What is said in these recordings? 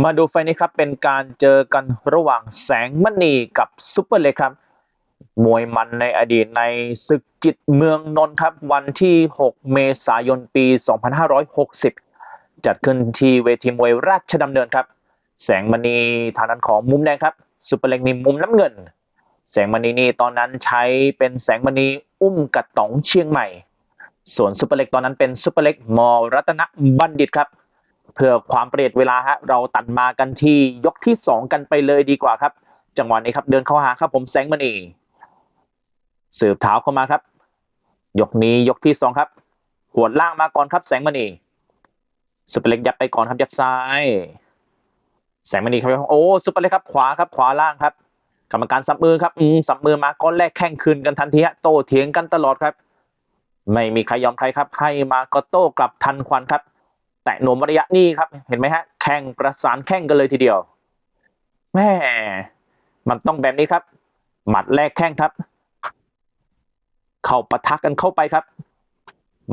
มาดูไฟนี้ครับเป็นการเจอกันระหว่างแสงมณีกับซุปเปอร์เล็กครับ มวยมันในอดีตในศึกจิตเมืองนนท์ครับ วันที่ 6 เมษายนปี 2560 จัดขึ้นที่เวทีมวยราชดำเนินครับ แสงมณีทางด้านของมุมแดงครับซุปเปอร์เล็กมีมุมน้ำเงิน แสงมณีนี่ตอนนั้นใช้เป็นแสงมณีอุ้มกัดต๋องเชียงใหม่ ส่วนซุปเปอร์เล็กตอนนั้นเป็นซุปเปอร์เล็กมรัตนบัณฑิตครับ เพื่อความประหยัดเวลาฮะเราตัดมากันที่ยกที่ 2 กันไปเลยดีกว่าครับ จังหวะนี้ครับเดินเข้าหาครับผมแสงมณีสืบเท้าเข้ามาครับ ยกนี้ยกที่สองครับหัวล่างมาก่อนครับแสงมณีซุปเปอร์เล็กยัดไปก่อนครับยัดซ้าย แสงมณีครับโอ้ซุปเปอร์เล็กครับขวาครับขวาล่างครับ กรรมการสับมือครับอืมสับมือมาก้อนแรกแข่งคืนกันทันทีฮะโตเถียงกันตลอดครับ ไม่มีใครยอมใครครับ ให้มาก็โต้กลับทันควันครับ แต่โนมระยะนี่ครับ เห็นไหมฮะ แข่งประสานแข่งกันเลยทีเดียว แม่ มันต้องแบบนี้ครับ หมัดแรกแข้งครับ เข้าปะทะกันเข้าไปครับ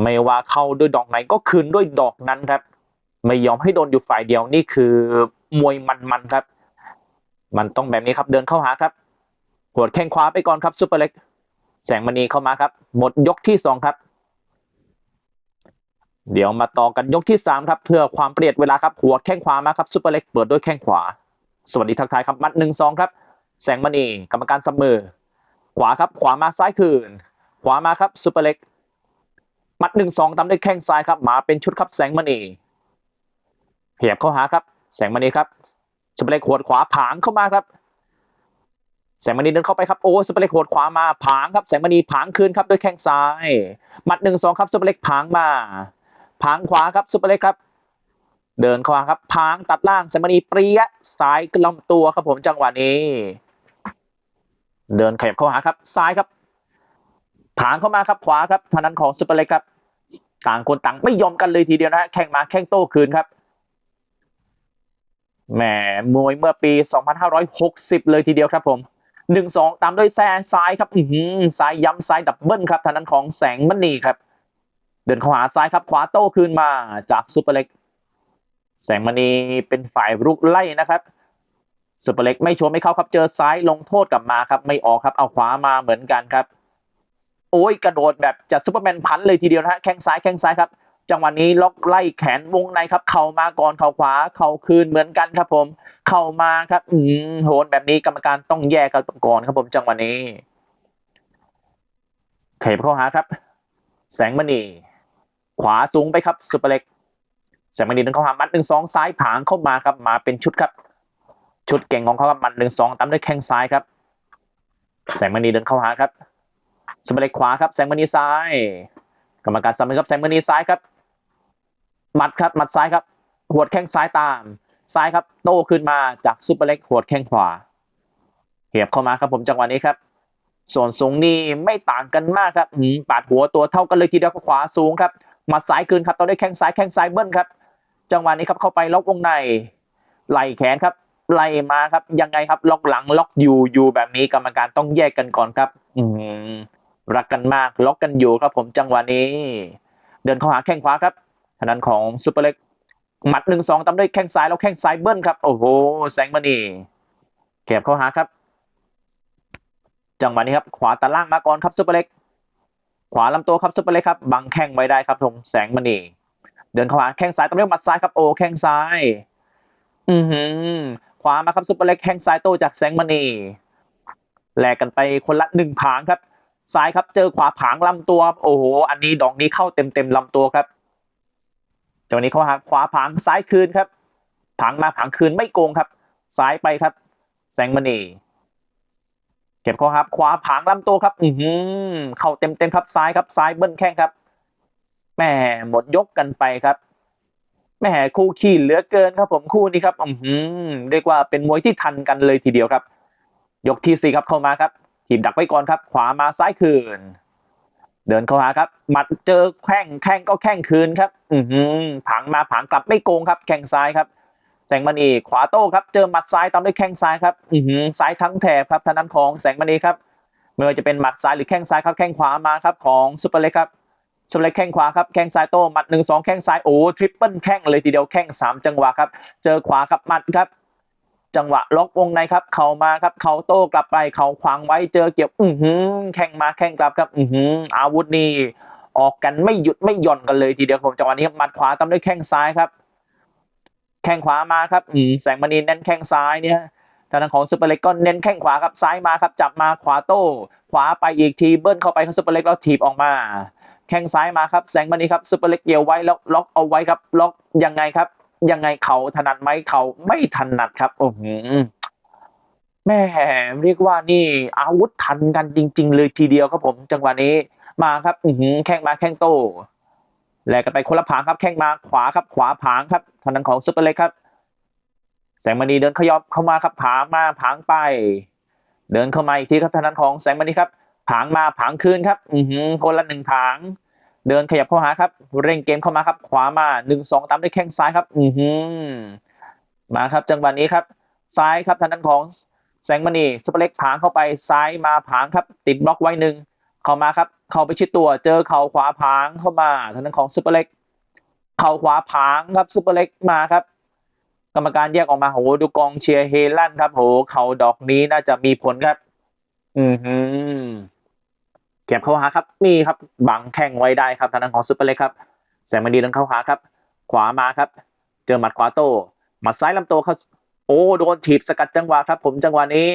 ไม่ว่าเข้าด้วยดอกไหนก็คืนด้วยดอกนั้นครับ ไม่ยอมให้โดนอยู่ฝ่ายเดียวนี่คือมวยมันๆครับ มันต้องแบบนี้ครับ เดินเข้าหาครับหัวดแข้งขวาไปก่อนครับซุปเปอร์เล็ก แสงมณีเข้ามาครับ หมดยกที่สองครับ เดี๋ยวมาต่อกันยกที่สามครับเพื่อความเปรียดเวลาครับหัวดแข้งขวามาครับซุปเปอร์เล็กเปิดด้วยแข้งขวา สวัสดีทักทายครับมัดหนึ่งสองครับ แสงมณีกรรมการสับมือขวาครับขวามาซ้ายคืน ขวามาครับซุปเปอร์เล็กมัดหนึ่งสองตามด้วยแข้งซ้ายครับมาเป็นชุดครับแสงมณีเองเหียบเข้าหาครับ แสงมณีครับซุปเปอร์เล็กหัวดขวาผางเข้ามาครับ แสงมณีเดินเข้าไปครับโอ้ซุปเปอร์เล็กหัวดขวามาผางครับแสงมณีผางคืนครับด้วยแข้งซ้าย มัดหนึ่งสองครับซุปเปอร์เล็กผางมา ผางขวาครับซุปเปอร์เล็กครับ เดินข้าครับพางตัดล่างแสงมณีเปรี้ยซ้ายขึ้นลำตัวครับผมจังหวะนี้ เดินขยับเข้าหาครับ ซ้ายครับผางเข้ามาครับขวาครับทางนั้นของซุปเปอร์เล็กครับ ต่างคนต่างไม่ยอมกันเลยทีเดียวนะฮะแข่งมาแข่งโต้คืนครับแหมมวยเมื่อปี 2560 เลยทีเดียวครับผมหนึ่งสองตามด้วยแซงซ้ายครับอือหือซ้ายย้ำซ้ายดับเบิลครับทางนั้นของแสงมณีครับ เดินเข้าหาซ้ายครับขวาโต้คืนมาจากซุปเปอร์เล็ก แสงมณีเป็นฝ่ายรุกไล่นะครับซุปเปอร์เล็กไม่ชวนไม่เข้าครับเจอซ้ายลงโทษกลับมาครับไม่ออกครับเอาขวามาเหมือนกันครับ โอ้ยกระโดดแบบจะซุปเปอร์แมนพันเลยทีเดียวนะฮะแข้งซ้ายแข้งซ้ายครับ จังหวะนี้ล็อกไล่แขนวงในครับ เข่ามาก่อนเข่าขวาเข่าคืนเหมือนกันครับผม เข่ามาครับ อืมโหนแบบนี้กรรมการต้องแยกกันก่อนครับผมจังหวะนี้เขยบเข้าหาครับ แสงมณี ขวาสูงไปครับซุปเปอร์เล็กแสงมณีเดินเข้าหามัดหนึ่งสองซ้ายผางเข้ามาครับมาเป็นชุดครับ ชุดเก่งของเขาครับมัดหนึ่งสองตามด้วยแข้งซ้ายครับ แสงมณีเดินเข้าหาครับซุปเปอร์เล็กขวาครับแสงมณีซ้าย กรรมการสามครับแสงมณีซ้ายครับหมัดครับหมัดซ้ายครับ หัวดแข้งซ้ายตาม ซ้ายครับ โต้ขึ้นมาจากซุปเปอร์เล็กหัวดแข้งขวาเหียบเข้ามาครับผมจังหวะนี้ครับ ส่วนสูงนี่ไม่ต่างกันมากครับปาดหัวตัวเท่ากันเลยทีเดียวขวาสูงครับ มัดซ้ายคืนครับต่อด้วยแข้งซ้ายแข้งซ้ายเบิ้ลครับ จังหวะนี้ครับเข้าไปล็อกวงในไหล่แขนครับไล่มาครับ ยังไงครับล็อกหลังล็อกอยู่อยู่แบบนี้กรรมการต้องแยกกันก่อนครับ อืมรักกันมากล็อกกันอยู่ครับผมจังหวะนี้ เดินเข้าหาแข้งขวาครับทางนั้นของซุปเปอร์เล็กหมัดหนึ่งสองตามด้วยแข้งซ้ายแล้วแข้งซ้ายเบิ้ลครับ โอ้โหแสงมณีแคบเข้าหาครับ จังหวะนี้ครับ ขวาตาล่างมาก่อนครับซุปเปอร์เล็ก ขวาลำตัวครับซุปเปอร์เล็กครับบังแข้งไว้ได้ครับผมแสงมณีเดินเข้าหาแข้งซ้ายตามด้ยหมัดซ้ายครับโอ้แข้งซ้าย อือหือขวามาครับซุปเปอร์เล็กแข้งซ้ายโตจากแสงมณีแลกกันไปคนละหนึ่งผางครับซ้ายครับเจอขวาผางลำตัวโอ้โหอันนี้ดอกนี้เข้าเต็มเต็มลำตัวครับจังหวะนี้เขาหาขวาผางซ้ายคืนครับ ผางมาผางคืนไม่โกงครับ ซ้ายไปครับ แสงมณี เก็บข้อครับ ขวาผางลำตัวครับ อือหือเข้าเต็มเต็มๆครับซ้ายครับซ้ายเบิ้ลแข้งครับแหม่หมดยกกันไปครับแหม่คู่ขี้เหลือเกินครับ ผมคู่นี้ครับ อือหือเรียกว่าเป็นมวยที่ทันกันเลยทีเดียวครับ ยกที่สี่ครับเข้ามาครับทีมดักไว้ก่อนครับ ขวามาซ้ายคืน เดินเข้าหาครับ หมัดเจอแข้งแข้งก็แข้งคืนครับ อือหือผังมาผังกลับไม่โกงครับ แข้งซ้ายครับ แสงมณีขวาโต้ครับเจอหมัดซ้ายตามด้วยแข้งซ้ายครับอือหือซ้ายทั้งแถบครับทางนั้นของแสงมณีครับไม่ว่าจะเป็นหมัดซ้ายหรือแข้งซ้ายครับแข้งขวามาครับของซุปเปอร์เล็กครับซุปเปอร์เล็กแข้งขวาครับแข้งซ้ายโต้หมัดหนึ่งสองแข้งซ้ายโอ้ทริปเปิลแข้งเลยทีเดียวแข้งสามจังหวะครับเจอขวาครับหมัดครับ จังหวะล็อกวงในครับ เข่ามาครับ เข่าโต้กลับไปเข่าขวางไว้เจอเกี่ยวอือหือแข่งมาแข่งกลับครับอือหืออาวุธนี่ออกกันไม่หยุดไม่หย่อนกันเลยทีเดียวผมจังหวะนี้ครับหมัดขวาตามด้วยแข้งซ้ายครับแข้งขวามาครับอืมแสงมณีเน้นแข้งซ้ายเนี่ยทางด้านของซุปเปอร์เล็กก็เน้นแข้งขวาครับซ้ายมาครับจับมาขวาโต้ขวาไปอีกทีเบิ้ลเข้าไปครับซุปเปอร์เล็กแล้วถีบออกมา แข้งซ้ายมาครับแสงมณีครับซุปเปอร์เล็กเกี่ยวไว้แล้วล็อกเอาไว้ครับ ล็อกยังไงครับ ยังไงเขาถนัดไหมเขาไม่ถนัดครับโอ้โหแม่เรียกว่านี่อาวุธทันกันจริง ๆ เลยทีเดียวครับผมจังหวะนี้มาครับอือหือแข้งมาแข้งโต้ แลกกันไปคนละผางครับแข้งมาขวาครับ ขวาผางครับทางด้านของซุปเปอร์เล็กครับ แสงมณีเดินขยอบเข้ามาครับผางมาผางไป เดินเข้ามาอีกทีครับทางด้านของแสงมณีครับผางมาผางคืนครับ อือหือคนละหนึ่งผาง เดินขยับเข้าหาครับ เร่งเกมเข้ามาครับ ขวามาหนึ่งสองตามด้วยแข้งซ้ายครับ อือหือมาครับจังหวะนี้ครับ ซ้ายครับทางด้านของแสงมณีสเปเล็กผางเข้าไปซ้ายมาผางครับ ติดบล็อกไว้หนึ่ง เข้ามาครับ เข้าไปชิดตัวเจอเข่าขวาผางเข้ามาทางด้านของซุปเปอร์เล็ก เข่าขวาผางครับซุปเปอร์เล็กมาครับ กรรมการแยกออกมาโหดูกองเชียร์เฮลั่นครับโหเข่าดอกนี้น่าจะมีผลครับ อือหือเก็บเข้าหาครับนี่ครับบังแข้งไว้ได้ครับทางด้านของซุปเปอร์เล็กครับ แสงมณีเดินเข้าหาครับ ขวามาครับ เจอหมัดขวาโต้หมัดซ้ายลำตัวเขาโอ้โดนถีบสกัดจังหวะครับ ผมจังหวะนี้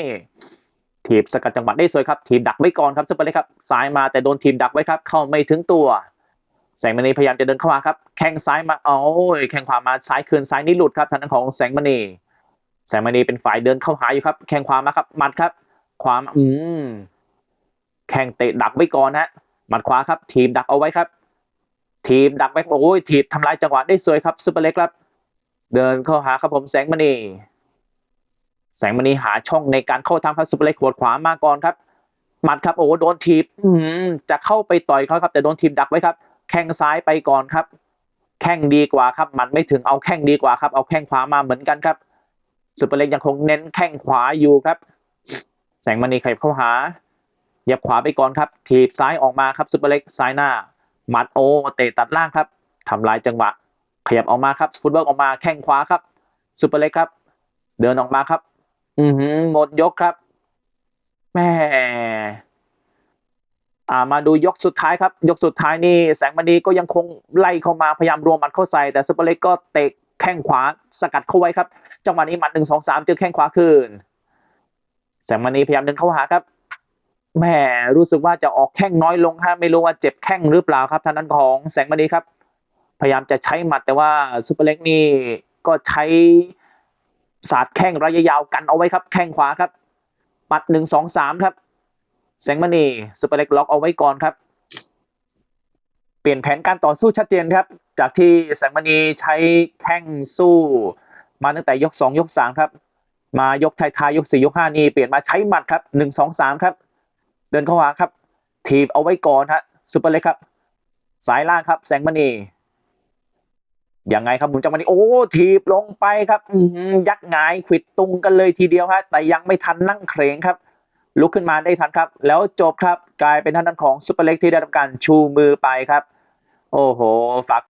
ถีบสกัดจังหวะได้สวยครับถีบดักไว้ก่อนครับซุปเปอร์เล็กครับซ้ายมาแต่โดนถีบดักไว้ครับ เข้าไม่ถึงตัวแสงมณีพยายามจะเดินเข้ามาครับ แข้งซ้ายมาโอ้ยแข้งขวามาซ้ายคืนซ้ายนี่หลุดครับทางด้านของแสงมณี แสงมณีเป็นฝ่ายเดินเข้าหาอยู่ครับ แข้งขวามาครับมัดครับขวามอืมแข่งเตะดักไว้ก่อนฮะมัดขวาครับ ทีมดักเอาไว้ครับ ทีมดักไว้โอ้ยทีมทำลายจังหวะได้สวยครับซุปเปอร์เล็กครับ เดินเข้าหาครับผมแสงมณี แสงมณีหาช่องในการเข้าทางครับซุปเปอร์เล็กหัวดขวามาก่อนครับหมัดครับโอ้โดนทีบอืมจะเข้าไปต่อยเขาครับ แต่โดนทีมดักไว้ครับ แข้งซ้ายไปก่อนครับ แข้งดีกว่าครับหมัดไม่ถึงเอาแข้งดีกว่าครับ เอาแข้งขวามาเหมือนกันครับซุปเปอร์เล็กยังคงเน้นแข้งขวาอยู่ครับ แสงมณีขยับเข้าหาเหยียบขวาไปก่อนครับถีบซ้ายออกมาครับซุปเปอร์เล็กซ้ายหน้าหมัดโอเตะตัดล่างครับทำลายจังหวะ ขยับออกมาครับฟุตบอลออกมาแข้งขวาครับซุปเปอร์เล็กครับ เดินออกมาครับ อือหือ หมดยกครับแม่อ่ามาดูยกสุดท้ายครับ ยกสุดท้ายนี่แสงมณีก็ยังคงไล่เข้ามาพยายามรวมมัดเข้าใส่ แต่ซุปเปอร์เล็กก็เตะแข้งขวาสกัดเข้าไว้ครับ จังหวะนี้หมัดหนึ่งสองสามเจอแข้งขวาคืน แสงมณีพยายามเดินเข้าหาครับแหมรู้สึกว่าจะออกแข้งน้อยลงฮะไม่รู้ว่าเจ็บแข้งหรือเปล่าครับทางนั้นของแสงมณีครับ พยายามจะใช้หมัดแต่ว่าซูเปอร์เล็กนี่ก็ใช้ ศาสตร์แข้งระยะยาวกันเอาไว้ครับ แข้งขวาครับหมัดหนึ่งสองสามครับ แสงมณีซูเปรเล็กล็อกเอาไว้ก่อนครับ เปลี่ยนแผนการต่อสู้ชัดเจนครับ จากที่แสงมณีใช้แข้งสู้ มาตั้งแต่ยกสองยกสามครับ มายกท้ายยกสี่ยกห้านี่เปลี่ยนมาใช้หมัดครับหนึ่งสองสามครับ เดินเข้าหาครับทีบเอาไว้ก่อนฮะซูเปรเล็กครับ สายล่างครับ แสงมณี ยังไงครับหมุนจังหวะนี้โอ้ทีบลงไปครับยักหงายขวิดตุงกันเลยทีเดียวฮะแต่ยังไม่ทันนั่งเครงครับ ลุกขึ้นมาได้ทันครับ แล้วจบครับกลายเป็นท่านนั้นของซูเปอร์เล็กที่ได้ทำการชูมือไปครับ โอ้โห ฝาก